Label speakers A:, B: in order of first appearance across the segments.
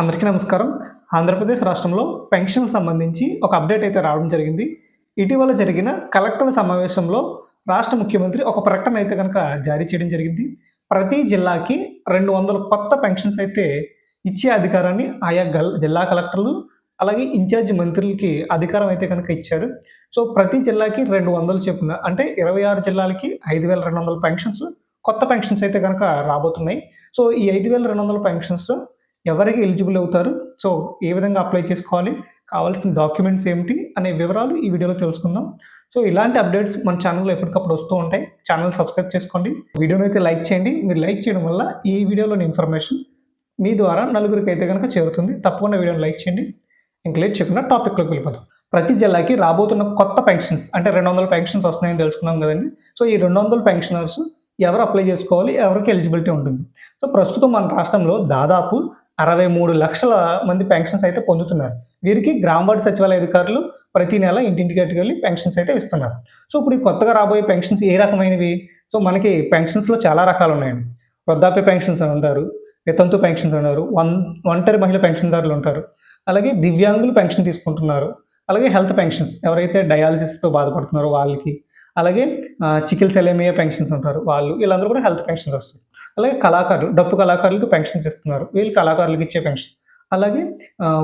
A: అందరికీ నమస్కారం. ఆంధ్రప్రదేశ్ రాష్ట్రంలో పెన్షన్ సంబంధించి ఒక అప్డేట్ అయితే రావడం జరిగింది. ఇటీవల జరిగిన కలెక్టర్ సమావేశంలో రాష్ట్ర ముఖ్యమంత్రి ఒక ప్రకటన అయితే కనుక జారీ చేయడం జరిగింది. ప్రతి జిల్లాకి రెండు వందల కొత్త పెన్షన్స్ అయితే ఇచ్చే అధికారాన్ని ఆయా గల్ జిల్లా కలెక్టర్లు అలాగే ఇన్ఛార్జ్ మంత్రులకి అధికారం అయితే కనుక ఇచ్చారు. సో ప్రతి జిల్లాకి రెండు వందలు చెప్పున అంటే ఇరవై ఆరు జిల్లాలకి ఐదు వేల రెండు వందల పెన్షన్స్ కొత్త పెన్షన్స్ అయితే కనుక రాబోతున్నాయి. సో ఈ ఐదు వేల రెండు వందల పెన్షన్స్ ఎవరికి ఎలిజిబుల్ అవుతారు? సో ఏ విధంగా అప్లై చేసుకోవాలి? కావాల్సిన డాక్యుమెంట్స్ ఏమిటి? అనే వివరాలు ఈ వీడియోలో తెలుసుకుందాం. సో ఇలాంటి అప్డేట్స్ మన ఛానల్లో ఎప్పటికప్పుడు వస్తూ ఉంటాయి. ఛానల్ సబ్స్క్రైబ్ చేసుకోండి. వీడియోని అయితే లైక్ చేయండి. మీరు లైక్ చేయడం వల్ల ఈ వీడియోలోని ఇన్ఫర్మేషన్ మీ ద్వారా నలుగురికి అయితే కనుక చేరుతుంది. తప్పకుండా వీడియోని లైక్ చేయండి. ఇంక లేట్ చెప్పిన టాపిక్లోకి వెళ్ళిపోతాం ప్రతి జిల్లాకి రాబోతున్న కొత్త పెన్షన్స్ అంటే రెండు వందల పెన్షన్స్ వస్తున్నాయని తెలుసుకున్నాం కదండి. సో ఈ రెండు వందల పెన్షనర్స్ ఎవరు అప్లై చేసుకోవాలి? ఎవరికి ఎలిజిబిలిటీ ఉంటుంది? సో ప్రస్తుతం మన రాష్ట్రంలో దాదాపు అరవై మూడు లక్షల మంది పెన్షన్స్ అయితే పొందుతున్నారు. వీరికి గ్రామ వార్డు సచివాలయ అధికారులు ప్రతి నెల ఇంటింటికి వెళ్ళి పెన్షన్స్ అయితే ఇస్తున్నారు. సో ఇప్పుడు ఈ కొత్తగా రాబోయే పెన్షన్స్ ఏ రకమైనవి? సో మనకి పెన్షన్స్లో చాలా రకాలు ఉన్నాయండి. వృద్ధాప్య పెన్షన్స్ అని ఉంటారు వితంతు పెన్షన్స్ ఉన్నారు వన్ ఒంటరి మహిళ పెన్షన్దారులు ఉంటారు. అలాగే దివ్యాంగులు పెన్షన్ తీసుకుంటున్నారు. అలాగే హెల్త్ పెన్షన్స్ ఎవరైతే డయాలసిస్తో బాధపడుతున్నారో వాళ్ళకి. అలాగే చికిల్ సెలేమియా పెన్షన్స్ ఉంటారు. వాళ్ళు వీళ్ళందరూ కూడా హెల్త్ పెన్షన్స్ వస్తాయి. అలాగే కళాకారులు డప్పు కళాకారులకు పెన్షన్స్ ఇస్తున్నారు. వీళ్ళు కళాకారులకు ఇచ్చే పెన్షన్. అలాగే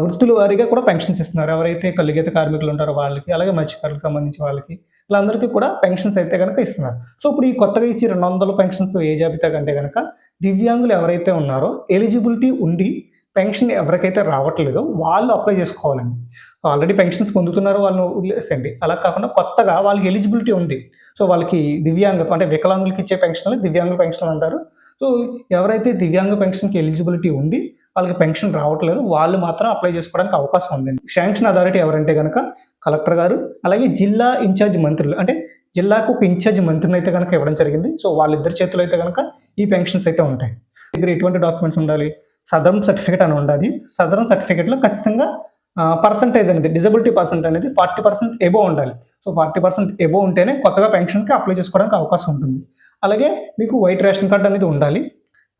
A: వృత్తుల వారీగా కూడా పెన్షన్స్ ఇస్తున్నారు. ఎవరైతే కలిగేత కార్మికులు ఉంటారో వాళ్ళకి అలాగే మత్స్యకారులకు సంబంధించి వాళ్ళకి వీళ్ళందరికీ కూడా పెన్షన్స్ అయితే కనుక ఇస్తున్నారు. సో ఇప్పుడు ఈ కొత్తగా ఇచ్చి రెండు వందల పెన్షన్స్ ఏ జాబితా కంటే కనుక దివ్యాంగులు ఎవరైతే ఉన్నారో ఎలిజిబిలిటీ ఉండి పెన్షన్ ఎవరికైతే రావట్లేదో వాళ్ళు అప్లై చేసుకోవాలండి. ఆల్రెడీ పెన్షన్స్ పొందుతున్నారు వాళ్ళు వదిలేసండి అలా కాకుండా కొత్తగా వాళ్ళకి ఎలిజిబిలిటీ ఉంది. సో వాళ్ళకి దివ్యాంగత్వం అంటే వికలాంగులకి ఇచ్చే పెన్షన్లు దివ్యాంగుల పెన్షన్లు అంటారు. సో ఎవరైతే దివ్యాంగ పెన్షన్కి ఎలిజిబిలిటీ ఉంది వాళ్ళకి పెన్షన్ రావట్లేదు వాళ్ళు మాత్రం అప్లై చేసుకోవడానికి అవకాశం ఉంది శాంక్షన్ అథారిటీ ఎవరంటే కనుక కలెక్టర్ గారు అలాగే జిల్లా ఇన్ఛార్జ్ మంత్రులు అంటే జిల్లాకు ఒక ఇన్ఛార్జ్ మంత్రిని అయితే కనుక ఇవ్వడం జరిగింది. సో వాళ్ళిద్దరి చేతులు అయితే కనుక ఈ పెన్షన్స్ అయితే ఉంటాయి. దగ్గర ఎటువంటి డాక్యుమెంట్స్ ఉండాలి? సదరం సర్టిఫికేట్ అని ఉండాలి. సదరం సర్టిఫికేట్లో ఖచ్చితంగా పర్సంటేజ్ అనేది డిజబిలిటీ పర్సెంట్ అనేది ఫార్టీ పర్సెంట్ ఎబో ఉండాలి. సో ఫార్టీ పర్సెంట్ ఎబో ఉంటేనే కొత్తగా పెన్షన్కి అప్లై చేసుకోవడానికి అవకాశం ఉంటుంది. అలాగే మీకు వైట్ రేషన్ కార్డు అనేది ఉండాలి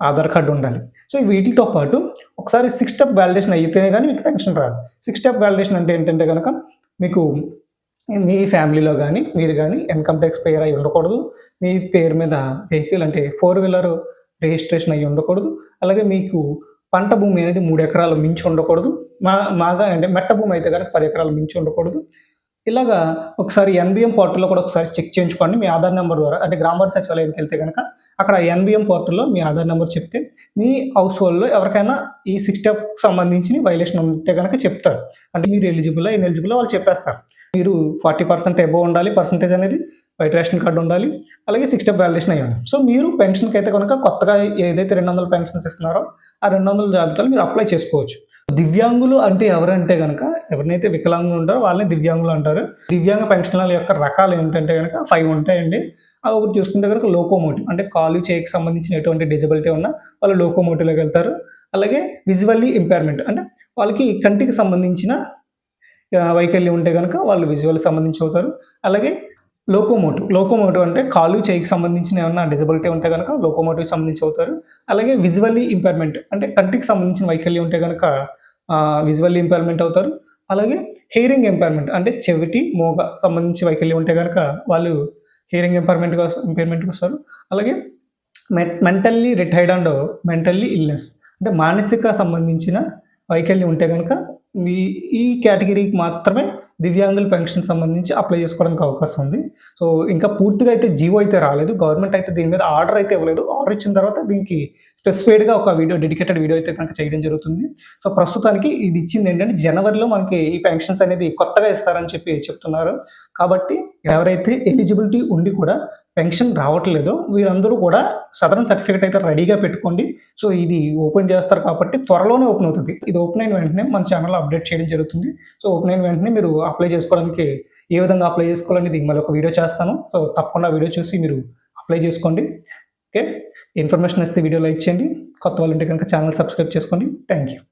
A: ఆధార్ కార్డు ఉండాలి. సో వీటితో పాటు ఒకసారి సిక్స్ స్టెప్ వ్యాలిడేషన్ అయితేనే కానీ మీకు పెన్షన్ రాదు. సిక్స్ స్టెప్ వ్యాలిడేషన్ అంటే ఏంటంటే కనుక మీకు మీ ఫ్యామిలీలో కానీ మీరు కానీ ఇన్కమ్ ట్యాక్స్ పేర్ అయి ఉండకూడదు. మీ పేరు మీద వెహికల్ అంటే ఫోర్ వీలర్ రిజిస్ట్రేషన్ అయ్యి ఉండకూడదు. అలాగే మీకు పంట భూమి అనేది మూడు ఎకరాలు మించి ఉండకూడదు. మా మాగా అంటే మెట్ట భూమి అయితే కనుక పది ఎకరాలు మించి ఉండకూడదు. ఇలాగా ఒకసారి ఎన్బిఎం పోర్టల్లో కూడా ఒకసారి చెక్ చేయించుకోండి మీ ఆధార్ నెంబర్ ద్వారా. అంటే గ్రామ సచివాలయానికి వెళ్తే కనుక అక్కడ ఎన్బిఎం పోర్టల్లో మీ ఆధార్ నెంబర్ చెప్తే మీ హౌస్ హోల్డ్లో ఎవరికైనా ఈ సిక్స్ స్టెప్ సంబంధించి వైలేషన్ ఉంటే కనుక చెప్తారు. అంటే మీరు ఎలిజిబుల్ ఇన్ ఎలిజిబుల్ వాళ్ళు చెప్పేస్తారు. మీరు ఫార్టీ పర్సెంట్ ఎబో ఉండాలి పర్సంటేజ్ అనేది వైట్ రేషన్ కార్డు ఉండాలి అలాగే సిక్స్ స్టెప్ వ్యాలిడేషన్ అయ్యి సో మీరు పెన్షన్కి అయితే కనుక కొత్తగా ఏదైతే రెండు వందల పెన్షన్స్ ఇస్తున్నారో ఆ రెండు వందల జాబితాలు మీరు అప్లై చేసుకోవచ్చు. దివ్యాంగులు అంటే ఎవరంటే కనుక ఎవరినైతే వికలాంగులు ఉంటారో వాళ్ళని దివ్యాంగులు అంటారు. దివ్యాంగ పెన్షన్ల యొక్క రకాలు ఏంటంటే కనుక ఫైవ్ ఉంటాయండి. అవి ఒకటి చూసుకుంటే కనుక లోకోమోటివ్ అంటే కాలు చేయికి సంబంధించిన ఎటువంటి డిజబిలిటీ ఉన్నా వాళ్ళు లోకోమోటివ్లోకి వెళ్తారు. అలాగే విజువల్లీ ఇంపైర్మెంట్ అంటే వాళ్ళకి కంటికి సంబంధించిన వైకల్యం ఉంటే కనుక వాళ్ళు విజువల్ సంబంధించి అవుతారు అలాగే లోకోమోటివ్ లోకోమోటివ్ అంటే కాలు చేయికి సంబంధించిన ఏమైనా డిజబిలిటీ ఉంటే కనుక లోకోమోటివ్ సంబంధించి అవుతారు అలాగే విజువల్లీ ఇంపైర్మెంట్ అంటే కంటికి సంబంధించిన వైకల్యం ఉంటే కనుక విజువల్లీ ఇంపైర్మెంట్ అవుతారు. అలాగే హియరింగ్ ఇంపైర్మెంట్ అంటే చెవిటి మోగ సంబంధించి వైకల్యం ఉంటే కనుక వాళ్ళు హియరింగ్ ఇంపైర్మెంట్ ఇంపైర్మెంట్కి వస్తారు అలాగే మె mentally retired and mentally illness అంటే మానసిక సంబంధించిన వైకల్యం ఉంటే కనుక మీ ఈ కేటగిరీకి మాత్రమే దివ్యాంగుల పెన్షన్ సంబంధించి అప్లై చేసుకోవడానికి అవకాశం ఉంది. సో ఇంకా పూర్తిగా అయితే జీవో అయితే రాలేదు. గవర్నమెంట్ అయితే దీని మీద ఆర్డర్ అయితే ఇవ్వలేదు. ఆర్డర్ ఇచ్చిన తర్వాత దీనికి స్పెసిఫైడ్గా ఒక వీడియో డెడికేటెడ్ వీడియో అయితే కనుక చేయడం జరుగుతుంది. సో ప్రస్తుతానికి ఇది ఇచ్చింది ఏంటంటే జనవరిలో మనకి ఈ పెన్షన్స్ అనేది కొత్తగా ఇస్తారని చెప్పి చెప్తున్నారు. కాబట్టి ఎవరైతే ఎలిజిబిలిటీ ఉండి కూడా పెన్షన్ రావట్లేదు. వీరందరూ కూడా సదరన్ సర్టిఫికేట్ అయితే రెడీగా పెట్టుకోండి. సో ఇది ఓపెన్ చేస్తారు కాబట్టి త్వరలోనే ఓపెన్ అవుతుంది. ఇది ఓపెన్ అయిన వెంటనే మన ఛానల్ అప్డేట్ చేయడం జరుగుతుంది. సో ఓపెన్ అయిన వెంటనే మీరు అప్లై చేసుకోవడానికి ఏ విధంగా అప్లై చేసుకోవాలనేది మళ్ళీ ఒక వీడియో చేస్తాను. సో తప్పకుండా వీడియో చూసి మీరు అప్లై చేసుకోండి. ఓకే? ఇన్ఫర్మేషన్ ఇస్తే వీడియో లైక్ చేయండి. కొత్త వాళ్ళు ఉంటే కనుక ఛానల్ సబ్స్క్రైబ్ చేసుకోండి. Thank you